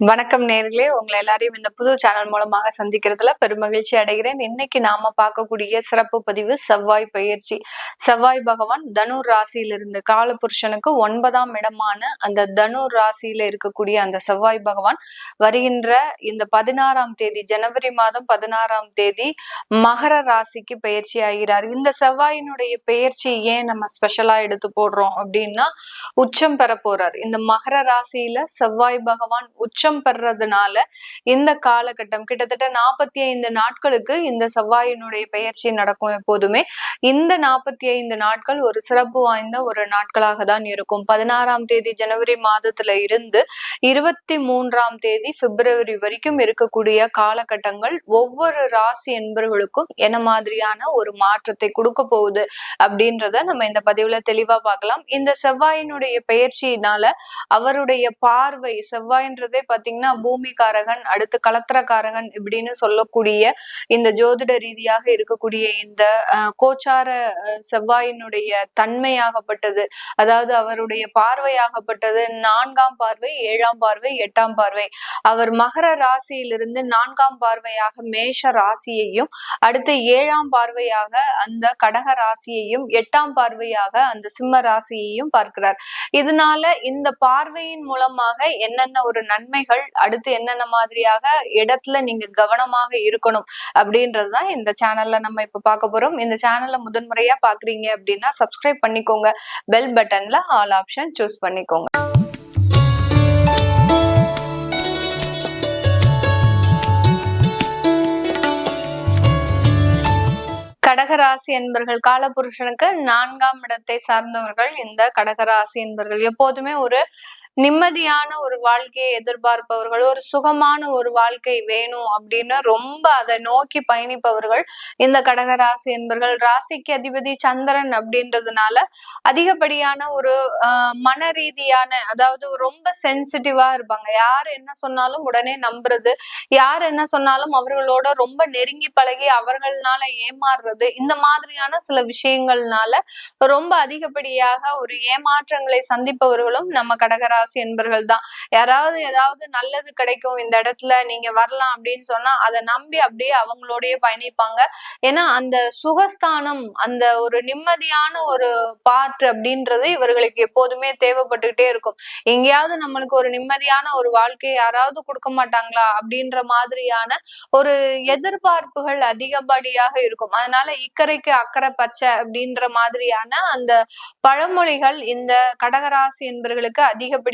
வணக்கம் நேர்களே. உங்களை எல்லாரையும் இந்த புது சேனல் மூலமாக சந்திக்கிறதுல பெருமகிழ்ச்சி அடைகிறேன். இன்னைக்கு நாம பார்க்கக்கூடிய சிறப்பு பதிவு செவ்வாய் பயிற்சி. செவ்வாய் பகவான் தனுர் ராசியிலிருந்து காலபுருஷனுக்கு ஒன்பதாம் இடமான அந்த தனுர் ராசியில இருக்கக்கூடிய அந்த செவ்வாய் பகவான் வருகின்ற இந்த பதினாறாம் தேதி ஜனவரி மாதம் பதினாறாம் தேதி மகர ராசிக்கு பயிற்சி ஆகிறார். இந்த செவ்வாயினுடைய பயிற்சி ஏன் நம்ம ஸ்பெஷலா எடுத்து போடுறோம் அப்படின்னா உச்சம் பெற போறார் இந்த மகர ராசியில செவ்வாய் பகவான் உச்சம் பெறதுனால இந்த காலகட்டம் கிட்டத்தட்ட நாற்பத்தி ஐந்து நாட்களுக்கு இந்த செவ்வாயினுடைய பெயர்ச்சி நடக்கும் எப்போதுமே. இந்த நாற்பத்தி ஐந்து நாட்கள் ஒரு சிறப்பு வாய்ந்த ஒரு நாட்களாக தான் இருக்கும். பதினாறாம் தேதி ஜனவரி மாதத்துல இருந்து இருபத்தி மூன்றாம் தேதி பிப்ரவரி வரைக்கும் இருக்கக்கூடிய காலகட்டங்கள் ஒவ்வொரு ராசி என்பவர்களுக்கும் என்ன மாதிரியான ஒரு மாற்றத்தை கொடுக்க போகுது அப்படின்றத நம்ம இந்த பதிவுல தெளிவா பார்க்கலாம். இந்த செவ்வாயினுடைய பெயர்ச்சியினால அவருடைய பார்வை செவ்வாயின்றதே பாத்தீங்கன்னா பூமிகாரகன் அடுத்து கலத்திரக்காரகன் இப்படின்னு சொல்லக்கூடிய இந்த ஜோதிட ரீதியாக இருக்கக்கூடிய இந்த கோச்ச கோச்சார செவ்வாயினுடைய தன்மையாகப்பட்டது. அதாவது அவருடைய பார்வையாகப்பட்டது நான்காம் பார்வை ஏழாம் பார்வை எட்டாம் பார்வை. அவர் மகர ராசியிலிருந்து நான்காம் பார்வையாக மேஷ ராசியையும் அடுத்து ஏழாம் பார்வையாக அந்த கடக ராசியையும் எட்டாம் பார்வையாக அந்த சிம்ம ராசியையும் பார்க்கிறார். இதனால இந்த பார்வையின் மூலமாக என்னென்ன ஒரு நன்மைகள் அடுத்து என்னென்ன மாதிரியாக இடத்துல நீங்க கவனமாக இருக்கணும் அப்படின்றதுதான் இந்த சேனல்ல நம்ம இப்ப பார்க்க போறோம். இந்த சேனல்ல முதன்முறையா பாக்குறீங்க அப்படின்னா சப்ஸ்கிரைப் பண்ணிக்கோங்க. பெல் பட்டன்ல ஆல் ஆப்ஷன் சூஸ் பண்ணிக்கோங்க. கடகராசி என்பர்கள் காலபுருஷனுக்கு நான்காம் இடத்தை சார்ந்தவர்கள். இந்த கடகராசி என்பர்கள் எப்போதுமே ஒரு நிம்மதியான ஒரு வாழ்க்கையை எதிர்பார்ப்பவர்கள் ஒரு சுகமான ஒரு வாழ்க்கை வேணும் அப்படின்னு ரொம்ப அதை நோக்கி பயணிப்பவர்கள் இந்த கடகராசி என்பர்கள். ராசிக்கு அதிபதி சந்திரன் அப்படின்றதுனால அதிகப்படியான ஒரு மன ரீதியான அதாவது ரொம்ப சென்சிட்டிவா இருப்பாங்க. யார் என்ன சொன்னாலும் உடனே நம்புறது. யார் என்ன சொன்னாலும் அவர்களோட ரொம்ப நெருங்கி பழகி அவர்கள்னால ஏமாறுறது. இந்த மாதிரியான சில விஷயங்கள்னால ரொம்ப அதிகப்படியாக ஒரு ஏமாற்றங்களை சந்திப்பவர்களும் நம்ம கடகராசி என்பர்கள் தான் யாராவது ஏதாவது நல்லது கிடைக்கும் இந்த இடத்துல நீங்க வரலாம் அப்படின்னு சொன்னா அதை நம்பி அப்படியே அவங்களோடய பயணிப்பாங்க. ஏன்னா அந்த சுகஸ்தானம் அந்த ஒரு நிம்மதியான ஒரு பாட்டு அப்படின்றது இவர்களுக்கு எப்போதுமே தேவைப்பட்டுக்கிட்டே இருக்கும். எங்கேயாவது நம்மளுக்கு ஒரு நிம்மதியான ஒரு வாழ்க்கையை யாராவது கொடுக்க மாட்டாங்களா அப்படின்ற மாதிரியான ஒரு எதிர்பார்ப்புகள் அதிகப்படியாக இருக்கும். அதனால இக்கரைக்கு அக்கறை பச்சை அப்படின்ற மாதிரியான அந்த பழமொழிகள் இந்த கடகராசி என்பவர்களுக்கு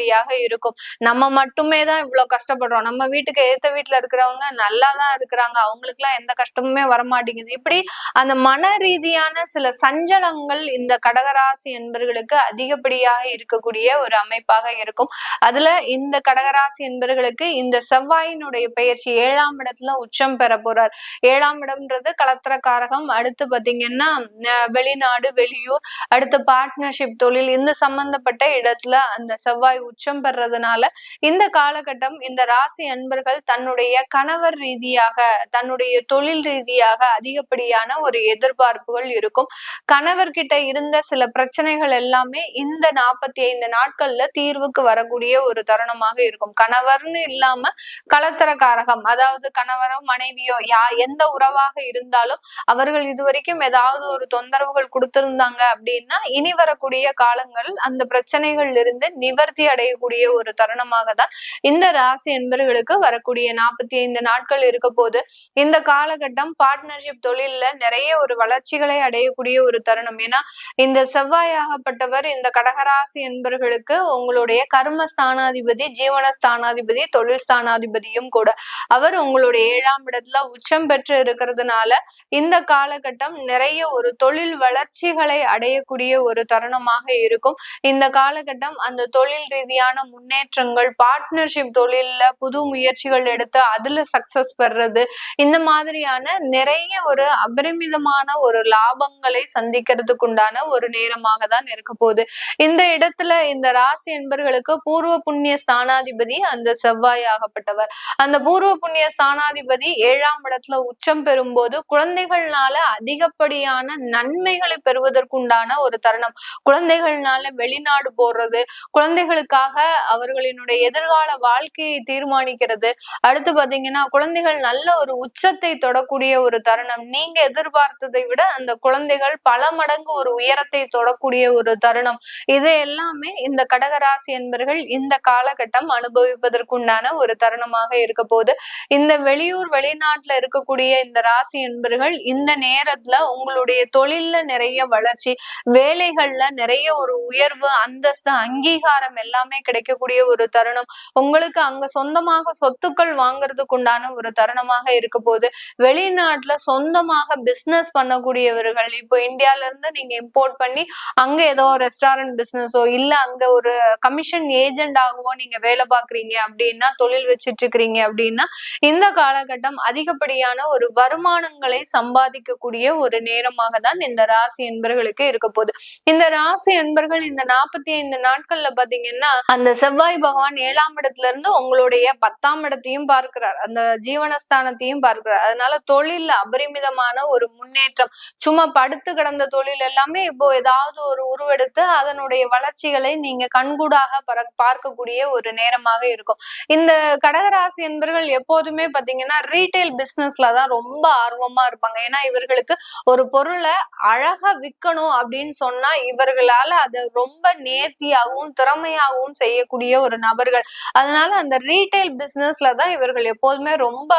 அதிகப்படியாக இருக்கும். நம்ம மட்டுமே தான் இவ்வளவு கஷ்டப்படுறோம். நம்ம வீட்டுக்கு ஏத்த வீட்டுல இருக்கிறவங்க நல்லா தான் இருக்கிறாங்க. அவங்களுக்கு எல்லாம் எந்த கஷ்டமுமே வரமாட்டேங்குது. இப்படி அந்த மன ரீதியான சில சஞ்சலங்கள் இந்த கடகராசி என்பவர்களுக்கு அதிகப்படியாக இருக்கக்கூடிய ஒரு அமைப்பாக இருக்கும். அதுல இந்த கடகராசி என்பவர்களுக்கு இந்த செவ்வாயினுடைய பயிற்சி ஏழாம் இடத்துல உச்சம் பெற போறார். ஏழாம் இடம்ன்றது கலத்திரக்காரகம். அடுத்து பாத்தீங்கன்னா அஹ் வெளிநாடு வெளியூர் அடுத்து பார்ட்னர்ஷிப் தொழில் இந்த சம்பந்தப்பட்ட இடத்துல அந்த செவ்வாய் உச்சம் பெறதுனால இந்த காலகட்டம் இந்த ராசி அன்பர்கள் தன்னுடைய கணவர் ரீதியாக தன்னுடைய தொழில் ரீதியாக அதிகப்படியான ஒரு எதிர்பார்ப்புகள் இருக்கும். கணவர்கிட்ட இருந்த சில பிரச்சனைகள் எல்லாமே இந்த நாற்பத்தி ஐந்து நாட்கள்ல தீர்வுக்கு வரக்கூடிய ஒரு தருணமாக இருக்கும். கணவர்னு இல்லாம கலத்தரக்காரகம் அதாவது கணவரோ மனைவியோ யா எந்த உறவாக இருந்தாலும் அவர்கள் இதுவரைக்கும் ஏதாவது ஒரு தொந்தரவுகள் கொடுத்திருந்தாங்க அப்படின்னா இனி வரக்கூடிய காலங்கள் அந்த பிரச்சனைகள் இருந்து நிவர்த்தி அடையக்கூடிய ஒரு தருணமாக தான் இந்த ராசி என்பவர்களுக்கு வரக்கூடிய நாற்பத்தி ஐந்து நாட்கள் இருக்க போது இந்த காலகட்டம் பார்ட்னர்ஷிப் தொழில்ல நிறைய ஒரு வளர்ச்சிகளை அடையக்கூடிய ஒரு தருணம். ஏன்னா இந்த செவ்வாயாகப்பட்டவர் இந்த கடகராசி என்பர்களுக்கு உங்களுடைய கர்ம ஸ்தானாதிபதி ஜீவன ஸ்தானாதிபதி தொழில் ஸ்தானாதிபதியும் கூட. அவர் உங்களுடைய ஏழாம் இடத்துல உச்சம் பெற்று இருக்கிறதுனால இந்த காலகட்டம் நிறைய ஒரு தொழில் வளர்ச்சிகளை அடையக்கூடிய ஒரு தருணமாக இருக்கும். இந்த காலகட்டம் அந்த தொழில் ரீதியான முன்னேற்றங்கள் பார்ட்னர்ஷிப் தொழில்ல புது முயற்சிகள் எடுத்து அதுல சக்சஸ் பெறுறது இந்த மாதிரியான நிறைய ஒரு அபரிமிதமான ஒரு லாபங்களை சந்திக்கிறதுக்கு உண்டான ஒரு நேரமாக தான் இருக்க போகுது. இந்த இடத்துல இந்த ராசி என்பர்களுக்கு பூர்வ புண்ணிய ஸ்தானாதிபதி அந்த செவ்வாய் ஆகப்பட்டவர். அந்த பூர்வ புண்ணிய ஸ்தானாதிபதி ஏழாம் இடத்துல உச்சம் பெறும்போது குழந்தைகள்னால அதிகப்படியான நன்மைகளை பெறுவதற்குண்டான ஒரு தருணம். குழந்தைகள்னால வெளிநாடு போறது குழந்தைகளுக்கு அவர்களுக்காக அவர்களினுடைய எதிர்கால வாழ்க்கையை தீர்மானிக்கிறது. அடுத்து பாத்தீங்கன்னா குழந்தைகள் நல்ல ஒரு உச்சத்தை தொடக்கூடிய ஒரு தருணம். நீங்க எதிர்பார்த்ததை விட அந்த குழந்தைகள் பல மடங்கு ஒரு உயரத்தை தொடக்கூடிய ஒரு தருணம். இது எல்லாமே இந்த கடகராசி என்பர்கள் இந்த காலகட்டம் அனுபவிப்பதற்குண்டான ஒரு தருணமாக இருக்க போது இந்த வெளியூர் வெளிநாட்டுல இருக்கக்கூடிய இந்த ராசி என்பர்கள் இந்த நேரத்துல உங்களுடைய தொழில்ல நிறைய வளர்ச்சி வேலைகள்ல நிறைய ஒரு உயர்வு அந்தஸ்து அங்கீகாரம் எல்லாம் எல்லாமே கிடைக்கக்கூடிய ஒரு தருணம். உங்களுக்கு அங்க சொந்தமாக சொத்துக்கள் வாங்குறதுக்கு உண்டான ஒரு தருணமாக இருக்க போது வெளிநாட்டுல சொந்தமாக பிசினஸ் பண்ணக்கூடியவர்கள் இப்போ இந்தியால இருந்து நீங்க இம்போர்ட் பண்ணி அங்க ஏதோ ரெஸ்டாரண்ட் பிசினஸோ இல்ல அங்க ஒரு கமிஷன் ஏஜென்ட் ஆகவோ நீங்க வேலை பாக்குறீங்க அப்படின்னா தொழில் வச்சிட்டு இருக்கிறீங்க அப்படின்னா இந்த காலகட்டம் அதிகப்படியான ஒரு வருமானங்களை சம்பாதிக்கக்கூடிய ஒரு நேரமாக தான் இந்த ராசி என்பர்களுக்கு இருக்க போகுது இந்த ராசி என்பர்கள் இந்த நாற்பத்தி ஐந்து நாட்கள்ல பாத்தீங்கன்னா அந்த செவ்வாய் பகவான் ஏழாம் இடத்துல இருந்து உங்களுடைய பத்தாம் இடத்தையும் பார்க்கிறார். அந்த ஜீவனஸ்தானத்தையும் பார்க்கிறார். அதனால தொழில் அபரிமிதமான ஒரு முன்னேற்றம். சும்மா படுத்து கிடந்த தொழில் எல்லாமே இப்போ ஏதாவது ஒரு உருவெடுத்து அதனுடைய வளர்ச்சிகளை நீங்க கண்கூடாக பார்க்கக்கூடிய ஒரு நேரமாக இருக்கும். இந்த கடகராசி என்பர்கள் எப்போதுமே பாத்தீங்கன்னா ரீட்டைல் பிசினஸ்ல தான் ரொம்ப ஆர்வமா இருப்பாங்க. ஏன்னா இவர்களுக்கு ஒரு பொருளை அழகா விற்கணும் அப்படின்னு சொன்னா இவர்களால அதை ரொம்ப நேர்த்தியாகவும் திறமையாகவும் செய்யக்கூடிய ஒரு நபர்கள். அதனால அந்த ரீட்டைல் பிசினஸ்ல தான் இவர்கள் எப்போதுமே ரொம்ப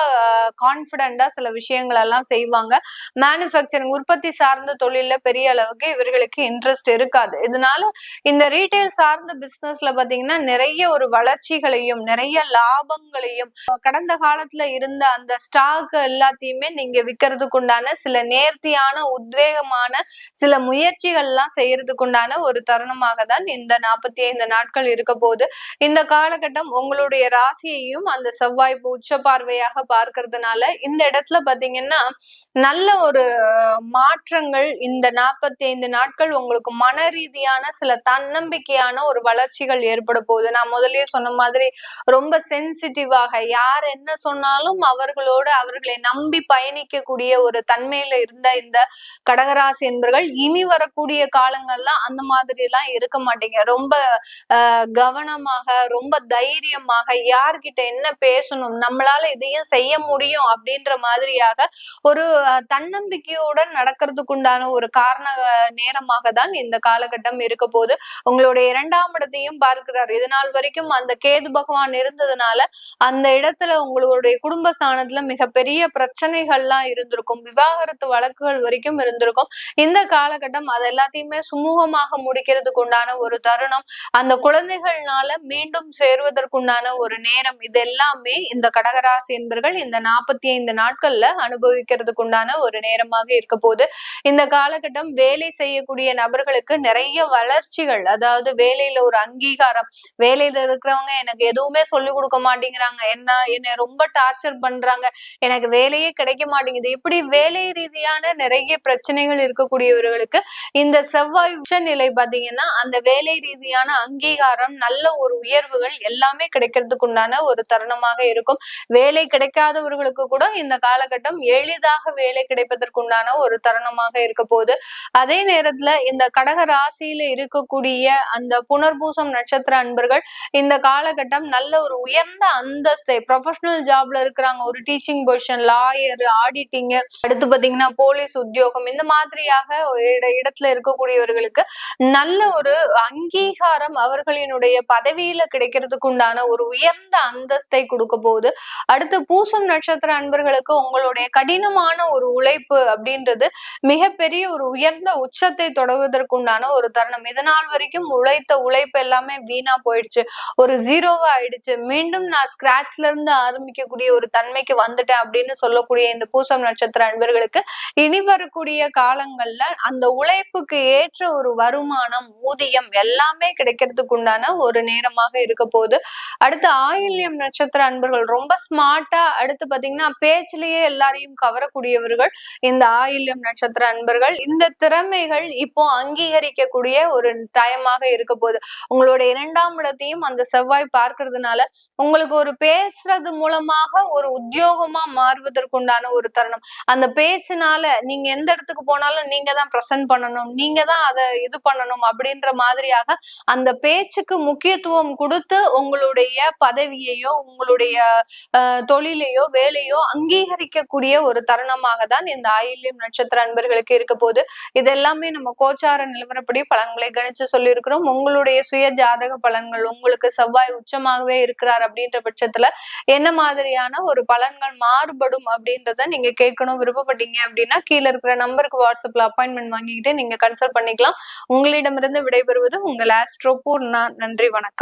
கான்பிடண்டா சில விஷயங்கள் எல்லாம் செய்வாங்க. மேனுஃபேக்சரிங் உற்பத்தி சார்ந்த தொழில பெரிய அளவுக்கு இவர்களுக்கு இன்ட்ரெஸ்ட் இருக்காது. இதனால இந்த ரீட்டைல் சார்ந்த பிசினஸ்ல பாத்தீங்கன்னா நிறைய ஒரு வளர்ச்சிகளையும் நிறைய லாபங்களையும் கடந்த காலத்துல இருந்த அந்த ஸ்டாக் எல்லாத்தையுமே நீங்க விற்கிறதுக்கு உண்டான சில நேர்த்தியான உத்வேகமான சில முயற்சிகள் எல்லாம் செய்யறதுக்கு உண்டான ஒரு தருணமாக தான் இந்த நாற்பத்தி ஐந்து நாட்கள் இருக்க போது இந்த காலகட்டம் உங்களுடைய ராசியையும் அந்த செவ்வாய் உச்ச பார்வையாக பார்க்கறதுனால இந்த இடத்துல பாத்தீங்கன்னா நல்ல ஒரு மாற்றங்கள் இந்த நாற்பத்தி ஐந்து நாட்கள் உங்களுக்கு மன ரீதியான சில தன்னம்பிக்கையான ஒரு வளர்ச்சிகள் ஏற்பட போகுது. நான் முதலே சொன்ன மாதிரி ரொம்ப சென்சிட்டிவாக யார் என்ன சொன்னாலும் அவர்களோடு அவர்களை நம்பி பயணிக்கக்கூடிய ஒரு தன்மையில இருந்த இந்த கடகராசி என்பர்கள் இனி வரக்கூடிய காலங்கள்லாம் அந்த மாதிரி எல்லாம் இருக்க மாட்டீங்க. ரொம்ப கவனமாக ரொம்ப தைரியமாக யார்கிட்ட என்ன பேசணும் நம்மளால இதையும் செய்ய முடியும் அப்படின்ற மாதிரியாக ஒரு தன்னம்பிக்கையுடன் நடக்கிறதுக்கு உண்டான ஒரு காரண நேரமாக தான் இந்த காலகட்டம் இருக்க போது உங்களுடைய இரண்டாம் இடத்தையும் பார்க்கிறார். இது நாள் வரைக்கும் அந்த கேது பகவான் இருந்ததுனால அந்த இடத்துல உங்களுடைய குடும்ப ஸ்தானத்துல மிகப்பெரிய பிரச்சனைகள்லாம் இருந்திருக்கும். விவாகரத்து வழக்குகள் வரைக்கும் இருந்திருக்கும். இந்த காலகட்டம் அது எல்லாத்தையுமே சுமூகமாக முடிக்கிறதுக்கு உண்டான ஒரு தருணம். அந்த குழந்தைகள்னால மீண்டும் சேருவதற்குண்டான ஒரு நேரம் இது எல்லாமே இந்த கடகராசி என்பர்கள் இந்த நாற்பத்தி ஐந்து நாட்கள்ல அனுபவிக்கிறதுக்கு உண்டான ஒரு நேரமாக இருக்க போது இந்த காலகட்டம் வேலை செய்யக்கூடிய நபர்களுக்கு நிறைய வளர்ச்சிகள் அதாவது வேலையில ஒரு அங்கீகாரம் வேலையில இருக்கிறவங்க எனக்கு எதுவுமே சொல்லி கொடுக்க மாட்டேங்கிறாங்க என்ன என்ன ரொம்ப டார்ச்சர் பண்றாங்க எனக்கு வேலையே கிடைக்க மாட்டேங்குது. இப்படி வேலை ரீதியான நிறைய பிரச்சனைகள் இருக்கக்கூடியவர்களுக்கு இந்த செவ்வாய் உச்ச நிலை பாத்தீங்கன்னா அந்த வேலை ரீதியான அங்கீகாரம் நல்ல ஒரு உயர்வுகள் எல்லாமே கிடைக்கிறதுக்கு உண்டான ஒரு தருணமாக இருக்கும். வேலை கிடைக்காதவர்களுக்கு கூட இந்த காலகட்டம் எளிதாக வேலை கிடைப்பதற்குண்டான ஒரு தருணமாக இருக்க போகுது. அதே நேரத்துல இந்த கடக ராசியில இருக்கக்கூடிய அந்த புனர்பூசம் நட்சத்திர அன்பர்கள் இந்த காலகட்டம் நல்ல ஒரு உயர்ந்த அந்தஸ்தை ப்ரொஃபஷனல் ஜாப்ல இருக்கிறாங்க. ஒரு டீச்சிங் பொசிஷன் லாயர் ஆடிட்டிங் அடுத்து பாத்தீங்கன்னா போலீஸ் உத்தியோகம் இந்த மாதிரியாக இடத்துல இருக்கக்கூடியவர்களுக்கு நல்ல ஒரு அங்கீகாரம் அவர்களின் அவர்களினுடைய பதவியில கிடைக்கிறதுக்கு உண்டான ஒரு உயர்ந்த அந்தஸ்தை கொடுக்க போகுது. அடுத்து பூசம் நட்சத்திர அன்பர்களுக்கு உங்களுடைய கடினமான ஒரு உழைப்பு அப்படின்றது மிகப்பெரிய ஒரு உயர்ந்த உச்சத்தை தொடங்குவதற்குண்டான ஒரு தருணம். இதனால் வரைக்கும் உழைத்த உழைப்பு எல்லாமே வீணா போயிடுச்சு. ஒரு ஜீரோவா ஆயிடுச்சு. மீண்டும் நான் ஸ்கிராச்ல இருந்து ஆரம்பிக்கக்கூடிய ஒரு தன்மைக்கு வந்துட்டேன் அப்படின்னு சொல்லக்கூடிய இந்த பூசம் நட்சத்திர அன்பர்களுக்கு இனி வரக்கூடிய காலங்கள்ல அந்த உழைப்புக்கு ஏற்ற ஒரு வருமானம் ஊதியம் எல்லாமே கிடைக்கிறதுக்கு உண்டான ஒரு நேரமாக இருக்க போகுது அடுத்து ஆயில்யம் நட்சத்திர அன்பர்கள். ரொம்ப ஸ்மார்ட்டா அடுத்து பாத்தீங்கன்னா பேச்சிலேயே எல்லாரையும் கவரக்கூடியவர்கள் இந்த ஆயில்யம் நட்சத்திர அன்பர்கள். இந்த திறமைகள் இப்போ அங்கீகரிக்கக்கூடிய ஒரு டைமாக இருக்க போகுது. உங்களோட இரண்டாம் இடத்தையும் அந்த செவ்வாய் பார்க்கறதுனால உங்களுக்கு ஒரு பேசுறது மூலமாக ஒரு உத்தியோகமா மாறுவதற்குண்டான ஒரு தருணம். அந்த பேச்சுனால நீங்க எந்த இடத்துக்கு போனாலும் நீங்க தான் ப்ரெசென்ட் பண்ணணும் நீங்க தான் அதை இது பண்ணணும் அப்படின்ற மாதிரியாக அந்த பேச்சுக்கு முக்கியத்துவம் கொடுத்து உங்களுடைய பதவியையோ உங்களுடைய தொழிலையோ வேலையோ அங்கீகரிக்கக்கூடிய ஒரு தருணமாக தான் இந்த ஆயில்யம் நட்சத்திர அன்பர்களுக்கு இருக்க போது இது எல்லாமே நம்ம கோச்சார நிலவரப்படி பலன்களை கணிச்சு சொல்லியிருக்கிறோம். உங்களுடைய சுய ஜாதக பலன்கள் உங்களுக்கு செவ்வாய் உச்சமாகவே இருக்கிறார் அப்படின்ற பட்சத்துல என்ன மாதிரியான ஒரு பலன்கள் மாறுபடும் அப்படின்றத நீங்க கேட்கணும் விருப்பப்பட்டீங்க அப்படின்னா கீழே இருக்கிற நம்பருக்கு வாட்ஸ்அப்ல அப்பாயின்மெண்ட் வாங்கிக்கிட்டு நீங்க கன்சல்ட் பண்ணிக்கலாம். உங்களிடமிருந்து விடைபெறுவது உங்கள் ஆஸ்ட்ரோ பூர்ணா. நன்றி வணக்கம்.